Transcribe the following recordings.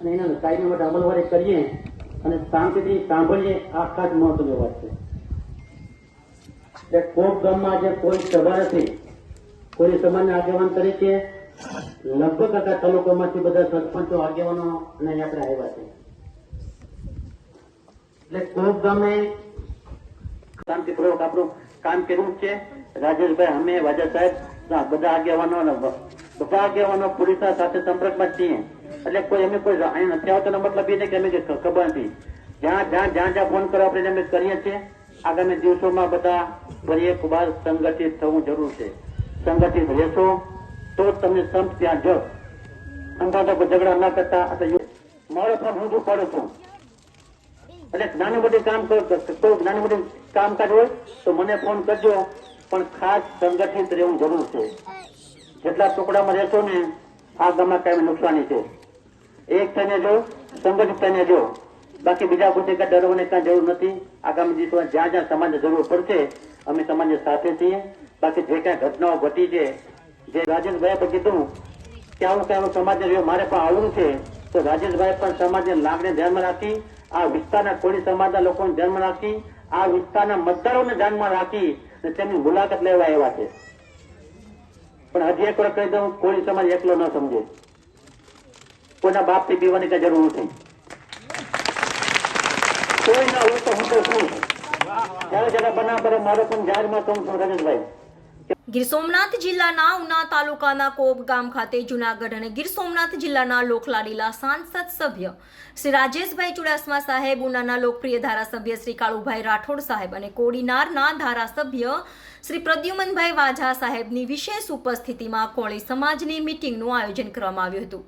અને એના કાયમી માટે અમલવારી કરીએ અને શાંતિથી સાંભળીએ આ ખાસ મહત્વની વાત છે. કોક ગામમાં જે કોઈ સભા નથી. કોઈ સમાજના આગેવાન તરીકે લગભગ આખા તાલુકામાંથી બધા સરપંચો, આગેવાનો અને આપણે આવ્યા છે. એટલે કોક ગામે શાંતિપૂર્વક આપણું કામ કર્યું છે. રાજેશભાઈ, અમે, વાજા સાહેબ, બધા આગેવાનો બધા આગેવાનો પોલીસ સાથે સંપર્કમાં છીએ. એટલે કોઈ અમે કોઈ અહીં નથી આવતો મતલબ એ નહીં કે અમે ખબર નથી. જ્યાં જ્યાં જ્યાં જ્યાં ફોન કરો આપણે અમે કરીએ છીએ, આગામી દિવસોમાં બધા ફરી એક વાર સંગઠિત થવું જરૂર છે. સંગઠિત રહેશો, તો તમને સંત ત્યાં જ અંધાતા કોઈ ઝઘડા ના કરતા મારો પણ હું પડું છું. એટલે નાની મોટી કામ કરો નાની મોટું કામકાજ હોય, તો મને ફોન કરજો, પણ ખાસ સંગઠિત રહેવું જરૂર છે. જેટલા ટુકડામાં રહેશો ને, આ ગામમાં કાંઈ નુકસાની છે. એક થઈને જો, સંગઠિત થઈને જો. બાકી બીજા કોઈ કાંઈ ડરવાની કાંઈ જરૂર નથી. આગામી દિવસમાં જ્યાં જ્યાં સમાજને જરૂર પડશે, અમે સમાજ સાથે છીએ. બાકી જે કાંઈ ઘટનાઓ ઘટી છે, જે રાજેશભાઈએ પણ કીધું કે આવું કાંઈ સમાજને મારે પણ આવવું છે, તો રાજેશભાઈ પણ સમાજની લાગણી ધ્યાનમાં રાખી, આ વિસ્તારના કોળી સમાજના લોકોને ધ્યાનમાં રાખી, આ વિસ્તારના મતદારોને ધ્યાનમાં રાખી અને તેમની મુલાકાત લેવા આવ્યા છે. પણ હજી એક વાર કહી દઉં, કોળી સમાજ એકલો ન સમજે. કોઈના બાપથી પીવાની કઈ જરૂર નથી. કોઈ ના હોય તો હું તો છું. જયારે જયારે કરે, મારો પણ જાહેરમાં કહું છું રજતભાઈ ગીર સોમનાથ જિલ્લાના ઉના તાલુકાના કોબ ગામ ખાતે જુનાગઢ અને ગીર સોમનાથ જિલ્લાના લોકલાડીલા સાંસદ સભ્ય શ્રી રાજેશભાઈ ચુડાસમા સાહેબ, ઉનાના લોકપ્રિય ધારાસભ્ય શ્રી કાળુભાઈ રાઠોડ સાહેબ અને કોડીનારના ધારાસભ્ય શ્રી પ્રદ્યુમનભાઈ વાઝા સાહેબની વિશેષ ઉપસ્થિતિમાં કોળી સમાજની મિટિંગનું આયોજન કરવામાં આવ્યું હતું.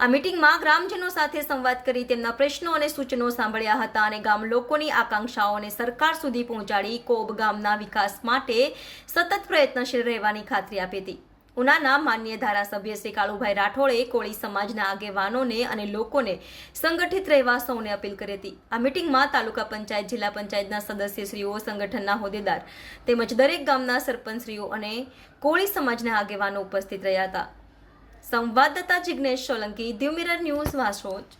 આ મીટિંગમાં ગ્રામજનો સાથે સંવાદ કરી તેમના પ્રશ્નો અને સૂચનો સાંભળ્યા હતા અને ગામ લોકોની આકાંક્ષાઓને સરકાર સુધી પહોંચાડી કોબ ગામના વિકાસ માટે સતત પ્રયત્નશીલ રહેવાની ખાતરી આપી હતી. ઉનાના માન્ય ધારાસભ્ય શ્રી કાળુભાઈ રાઠોડે કોળી સમાજના આગેવાનોને અને લોકોને સંગઠિત રહેવા સૌને અપીલ કરી હતી. આ મિટિંગમાં તાલુકા પંચાયત, જિલ્લા પંચાયતના સદસ્યશ્રીઓ, સંગઠનના હોદ્દેદાર તેમજ દરેક ગામના સરપંચશ્રીઓ અને કોળી સમાજના આગેવાનો ઉપસ્થિત રહ્યા હતા. સંવાદદાતા Jignesh Solanki the mirror news Vasod